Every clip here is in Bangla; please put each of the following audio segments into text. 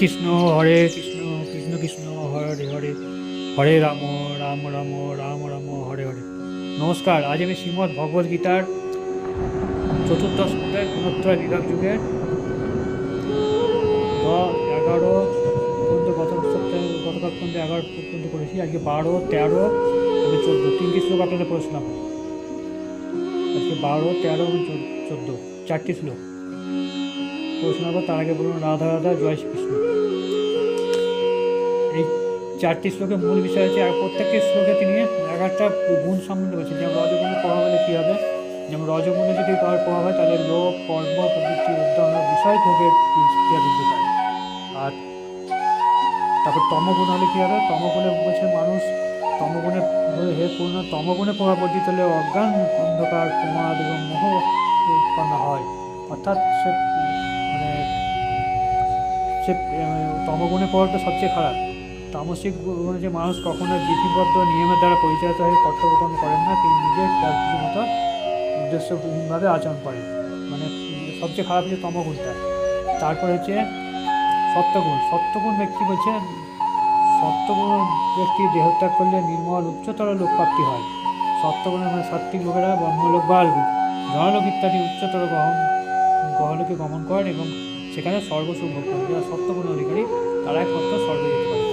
কৃষ্ণ হরে কৃষ্ণ কৃষ্ণ কৃষ্ণ, হরে হরে। হরে রাম রাম রাম রাম রাম, হরে হরে। নমস্কার, আজ আমি শ্রীমদ্ ভগবদ গীতার চতুর্দশ অধ্যায় গুণোত্তর বিভাগ যুগের এগারো পর্যন্ত গত সপ্তাহে, গতকাল পর্যন্ত এগারো পর্যন্ত করেছি। আজকে বারো, তেরো এবং চোদ্দ। তিনটি শ্লোক আপনাদের পড়েছিলাম। আজকে বারো, তেরো এবং চোদ্দ। চারটি শ্লোক। পড়ে তার আগে বলুন, রাধা রাধা, জয় শ্রীকৃষ্ণ। চারটি শ্লোকে মূল বিষয় হচ্ছে, আর প্রত্যেকটি শ্লোকে তিনি একটা গুণ সম্বন্ধে বলছেন। যেমন রজগুণে প্রভাব হলে কী হবে? যেমন রজগুণে যদি কারোর প্রভাব হয়, তাহলে লোক কর্ম, প্রবৃত্তি, উদ্যম বিষয় ভোগের ক্রিয়া বৃদ্ধি পায়। আর তারপর তমগুণ হলে কী হবে? তমগুণে বলছে মানুষ, তমগুণে হে পূর্ণ, তমগুণে প্রভাব বর্ধিত হলে অজ্ঞান, অন্ধকার, প্রমাদ এবং মোহ উৎপন্ন হয়। অর্থাৎ সে মানে সে তমগুণে প্রভাবটা সবচেয়ে খারাপ। তামসিক গুণে যে মানুষ কখনো বিধিবদ্ধ নিয়মের দ্বারা পরিচালিত হয়ে কর্তব্যকর্ম করেন না, তিনি নিজের মতো উদ্দেশ্যহীনভাবে আচরণ করেন। মানে সবচেয়ে খারাপ হচ্ছে তমগুণটা তারপরে হচ্ছে সত্যগুণ। সত্যগুণ ব্যক্তি বলছে, সত্যগুণ ব্যক্তি দেহত্যাগ করলে নির্মল, উচ্চতর লোকপ্রাপ্তি হয়। সত্যগুণের মানে সাত্বিক লোকেরা ব্রহ্মলোক বা জনলোক ইত্যাদি উচ্চতর গ্রহণ গহলোকে গমন করেন এবং সেখানে স্বর্গসুখ ভোগ করেন। যারা সত্যগুণ অধিকারী, তারা একমাত্র স্বর্গে যেতে পারে।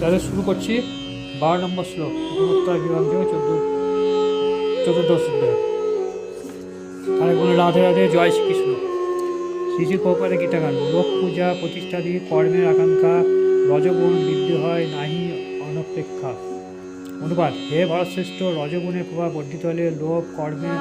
তাহলে শুরু করছি বারো নম্বর শ্লোক গুণোত্তর চোদ্দ, চতুর্দশ তাহলে কোনো রাধে রাধে, জয় শ্রীকৃষ্ণ। শ্রীজি কৌপারে গীতাগান লোক পূজা প্রতিষ্ঠাদি, কর্মের আকাঙ্ক্ষা, রজগুণ বৃদ্ধি হয় নাহি অনপেক্ষা। অনুবাদ, হে ভারতশ্রেষ্ঠ রজগুণের প্রভাব বর্ধিত হলে লোভ, কর্মে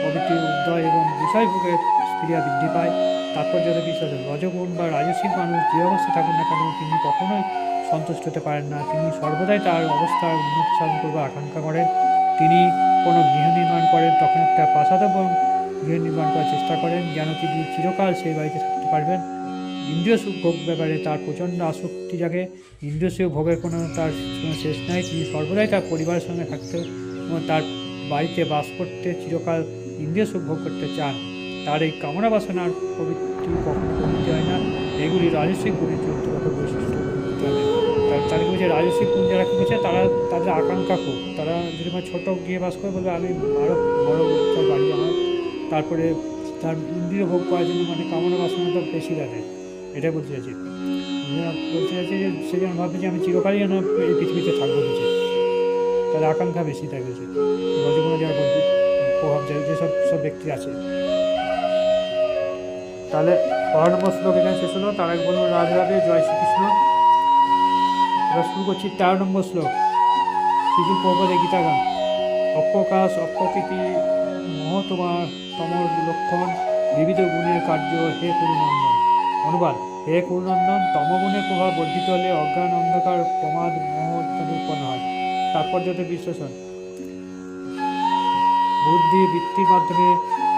প্রভৃতি উদ্দয় এবং বিষয়ভোগের ক্রিয়া বৃদ্ধি পায়। তাৎপর্যতা বিশ্বাস রজগুণ বা রাজস্বিক মানুষ যে অবস্থায় থাকুন না কেন, তিনি কখনোই সন্তুষ্ট হতে পারেন না। তিনি সর্বদাই তার অবস্থার উন্নতি সাধন করবার আকাঙ্ক্ষা করেন। তিনি কোনো গৃহ নির্মাণ করেন, তখন একটা প্রাসাদ এবং গৃহ নির্মাণ করার চেষ্টা করেন, যেন তিনি চিরকাল সেই বাড়িতে থাকতে পারবেন। ইন্দ্রিয় ভোগ ব্যাপারে তার প্রচণ্ড আসক্তি জাগে। ইন্দ্রিয় ভোগের কোনো তার শেষ নাই। তিনি সর্বদাই তার পরিবারের সঙ্গে থাকতে এবং তার বাড়িতে বাস করতে চিরকাল ইন্দ্রিয় সুখ ভোগ করতে চান। তার এই কামনা বাসনার প্রবৃত্তি কখনো প্রবৃত্তি হয় না। এগুলি রাজস্বিক গুণের চরিত্রগত বৈশিষ্ট্য। তার তাদের বলছে রাজস্বিক গুণ যারা করছে তারা তাদের আকাঙ্ক্ষা খুব। তারা যদি আমার ছোটো গিয়ে বাস করে বলবে, আমি আরও বড় একটা বাড়ি আমার তারপরে তার ইন্দ্রিয় ভোগ করার জন্য মানে কামনা বাসনাটা বেশি রাখে এটা বলতে চাইছি। বলতে চাইছি যে, সে যেন যে আমি চিরকালই যেন এই পৃথিবীতে থাকব কিছু তার আকাঙ্ক্ষা বেশি থাকে যে রজগুণে যারা প্রভাব যায় যেসব সব ব্যক্তি আছে। তাহলে নম্বর শ্লোক এখানে শেষ হলো। তার এক রাধে রাধে, জয় শ্রীকৃষ্ণ। এবার শুরু করছি তেরো নম্বর শ্লোক। শিশু প্রপদে গীতাগান অপ্রকাশ, অপ্রকৃতি মহতমা তমর লক্ষণ, বিবিধ গুণের কার্য, হে কুরুনন্দন অনুবাদ, হে কুরুনন্দন তমগুণের প্রভাব বর্ধিত হলে অজ্ঞান অন্ধকার প্রমাদ মোহ ইত্যাদি উৎপন্ন হয়। তাৎপর্যতে বিশ্লেষণ। বুদ্ধি বৃত্তির মাধ্যমে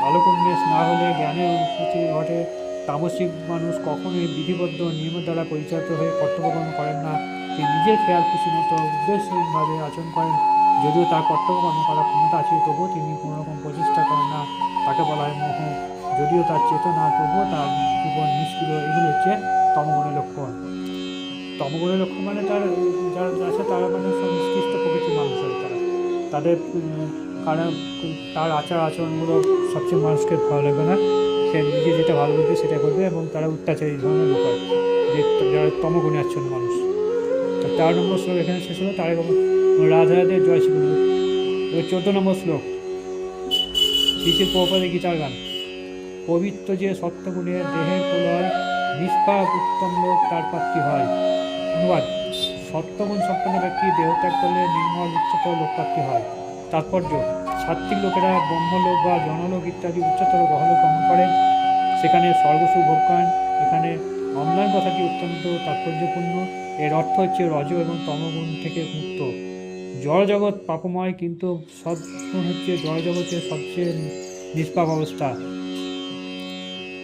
আলোকোন্মেষ না হলে জ্ঞানের অনুভূতি ঘটে। তামসিক মানুষ কখনোই বিধিবদ্ধ নিয়মের দ্বারা পরিচালিত হয়ে কর্তব্যকর্ম করেন না। তিনি নিজের খেয়াল খুশি মতো উদ্দেশ্যহীনভাবে আচরণ করেন। যদিও তার কর্তব্যকর্ম করার ক্ষমতা আছে, তবুও তিনি কোনো রকম প্রচেষ্টা করেন না, তাকে বলা হয় মোহ। যদিও তার চেতনা, তবুও তার জীবন নিষ্ক্রিয়, এগুলো হচ্ছে তমগুণের লক্ষণ। তমগুণের লক্ষণ মানে তার, যারা আছে তারা মানে নিষ্কৃষ্ট প্রকৃতির মানুষ হয় তারা। তাদের কারণ তার আচার আচরণগুলো সবচেয়ে মানুষকে ভালো লাগবে না। সে নিজে যেটা ভালো বুঝবে সেটা করবে এবং তারা অত্যাচারী ধরনের লোক হয়, যে, যারা তমগুণে আচ্ছন্ন মানুষ। তো চার নম্বর শ্লোক এখানে শেষ হলো, তার রাধা জয় শ্রী গুরু এবার চোদ্দ নম্বর শ্লোক। শিশির পৌপাদে গীতার গান। পবিত্র যে সত্যগুণের দেহের প্রলয় নিষ্পাপ উত্তম লোক তার প্রাপ্তি হয়। অনুবাদ। সত্যগুণ সম্পন্ন ব্যক্তি দেহত্যাগ করলে নির্মল, উচ্চতর লোক প্রাপ্তি হয়। তাৎপর্য। সাত্বিক লোকেরা ব্রহ্মলোক বা জনলোক ইত্যাদি উচ্চতর গ্রহলোক গমন করেন সেখানে স্বর্গসুখ ভোগ করেন। এখানে অম্লান কথাটি অত্যন্ত তাৎপর্যপূর্ণ। এর অর্থ হচ্ছে রজ এবং তমগুণ থেকে মুক্ত। জড় জগৎ পাপময়, কিন্তু সব হচ্ছে জড় জগতের সবচেয়ে নিষ্পাপ অবস্থা।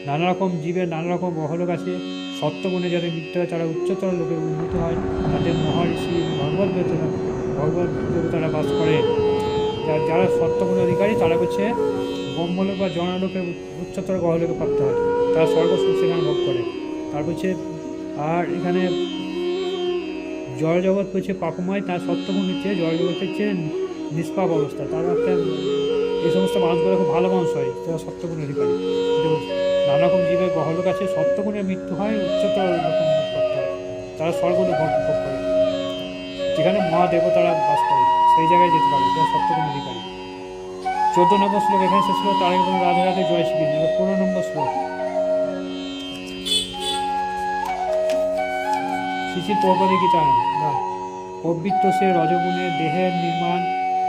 নানা রকম জীবের নানা রকম বহলোক আছে সত্যগুণে যাদের হয় তারা উচ্চতর লোকে উন্নত হয়, তাদের মহর্ষি ভগবত দেবতা ভগবত দেবতারা বাস করে। যারা সত্যগুণ অধিকারী, তারা হচ্ছে ব্রহ্মলোক বা জনলোকে উচ্চতর গ্রহলোকে প্রাপ্ত হয়। তারা স্বর্গ সুখ সেখানে ভোগ করে। তারপর হচ্ছে, আর এখানে জড় জগৎ হচ্ছে পাপময়, তার সত্যগুণ হচ্ছে জড় জগৎ হচ্ছে নিষ্পাপ অবস্থা। তার একটা এই সমস্ত মানুষগুলো খুব ভালো মানুষ হয়, তারা সত্যগুণ অধিকারী। নানা রকম জীবের গহলোক আছে, সত্যগুণের মৃত্যু হয়, উচ্চতর রকম করতে হয়। তারা স্বর্গলোক ভোগ ভোগ করে। যেখানে মহাদেবতারা বাস করে, সেই জায়গায় যেতে পারে, যারা সত্যগুণ অধিকারী। চোদ্দ নম্বর শ্লোক এখানে শেষ হলো, তার আগে রাধে রাধে জয় এবার পনেরো নম্বর শ্লোক। শিশির পৌপদে গীতা পবিত্র সে রজগুণে দেহের নির্মাণ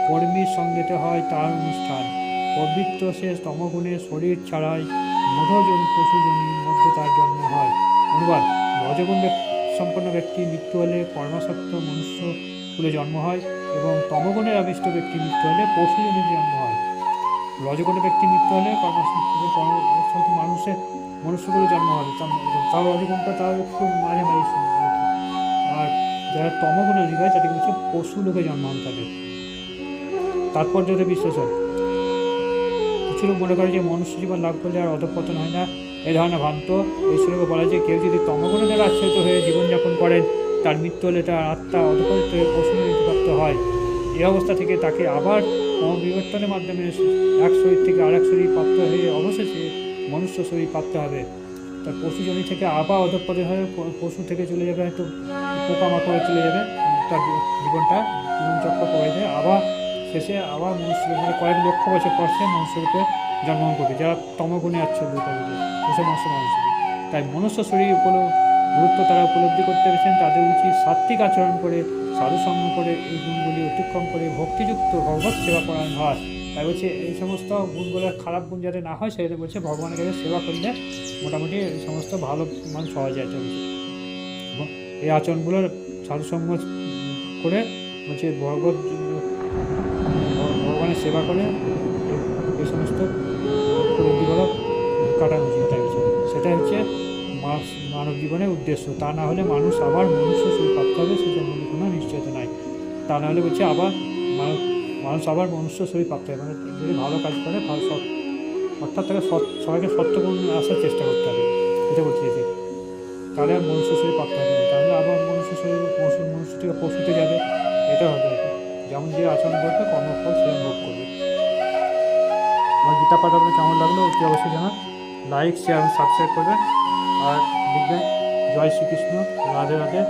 কর্মীর সঙ্গেতে হয় তার অনুষ্ঠান। পবিত্র সে স্তমগুণে শরীর ছাড়াই মূঢ়জন পশুজনীর মধ্যে তার জন্ম হয়। অনুবাদ রজগুণ সম্পন্ন ব্যক্তি মৃত্যু হলে কর্মাসক্ত মনুষ্য কুলে জন্ম হয় এবং তমগুণের আবিষ্ট ব্যক্তি মৃত্যু হলে পশুজনীর জন্ম হয়। রজগুণের ব্যক্তি মৃত্যু হলে কর্মাসক্ত মানুষের মনুষ্যকুলে জন্ম হবে তা- তাও রজগুণটা তাও একটু মাঝে মাঝে হয়। আর যারা তমগুণের অধিকারী তাদেরকে হচ্ছে পশু লোকে জন্ম হবে তাদের তাৎপর্যতে বিশ্লেষণ। কিছু লোক মনে করে যে মনুষ্য জীবন লাভ করলে আর অধপতন হয় না। এ ধরনের ভ্রান্ত শ্লোকে বলা যায় কেউ যদি তমগুণে দ্বারা আচ্ছাদিত হয়ে জীবনযাপন করেন, তার মৃত্যু হলে তার আত্মা অধপতিত হয়ে পশু প্রাপ্ত হয়। এই অবস্থা থেকে তাকে আবার বিবর্তনের মাধ্যমে এক শরীর থেকে আরেক শরীর প্রাপ্ত হয়ে অবশেষে মনুষ্য শরীর প্রাপ্ত হবে। তার পশু জমি থেকে আবার অধপতন হয়ে পশু থেকে চলে যাবে হয়তো। পোকামাকড়ে চলে যাবে। তার জীব- জীবনটা জীবনচক্র পড়ে যায় আবার শেষে আবার মনুষ্য মানে কয়েক লক্ষ বছর পর সে মনুষ্যরূপে জন্মগ্রহণ করবে। যারা তমগুণে আচ্ছন্ন থাকবে এসব মনুষ্য মানুষ। তাই মনুষ্য শরীর উপল গুরুত্ব তারা উপলব্ধি করতে পেরেছেন। তাদের উচিত সাত্বিক আচরণ করে সাধু সঙ্গ করে এই গুণগুলি অতিক্রম করে, ভক্তিযুক্ত ভগবত সেবা করানো হয় তাই বলছে, এই সমস্ত গুণগুলো খারাপ গুণ যাতে না হয় সেটা বলছে, ভগবানের কাছে সেবা করলে মোটামুটি এই সমস্ত ভালো মানুষ হওয়া যায়। এই আচরণগুলোর সাধুসঙ্গ করে বলছে ভগবত, ভগবানের সেবা করে এই- সমস্ত উপলব্ধিগুলো কাটানো উচিত, তাই হচ্ছে। সেটাই হচ্ছে মানব জীবনের উদ্দেশ্য। তা না হলে মানুষ আবার মনুষ্য শরীর প্রাপ্ত হবে সেটার মধ্যে কোনো নিশ্চয়তা নাই। তা না হলে বলছে আবার মানুষ মানুষ আবার মনুষ্য শরীর প্রাপ্ত হবে। মানে যদি ভালো কাজ করে, ভালো সৎ অর্থাৎ তাকে সৎ সবাইকে সত্যগুণ আসার চেষ্টা করতে হবে। এটা বলতে চাইছি তাহলে আর মনুষ্য শরীর প্রাপ্ত হবে। তাহলে আবার মনুষ্য শরীর পশু মনুষ্য থেকে পশুতে যাবে এটা হবে। যেমন যে আচরণ করবে, কর্মফল সে ভোগ করবে আমার গীতা পাঠ আপনার কেমন লাগল অতি অবশ্যই জানান লাইক শেয়ার সাবস্ক্রাইব করবেন আর লিখবেন, জয় শ্রীকৃষ্ণ, রাধে রাধে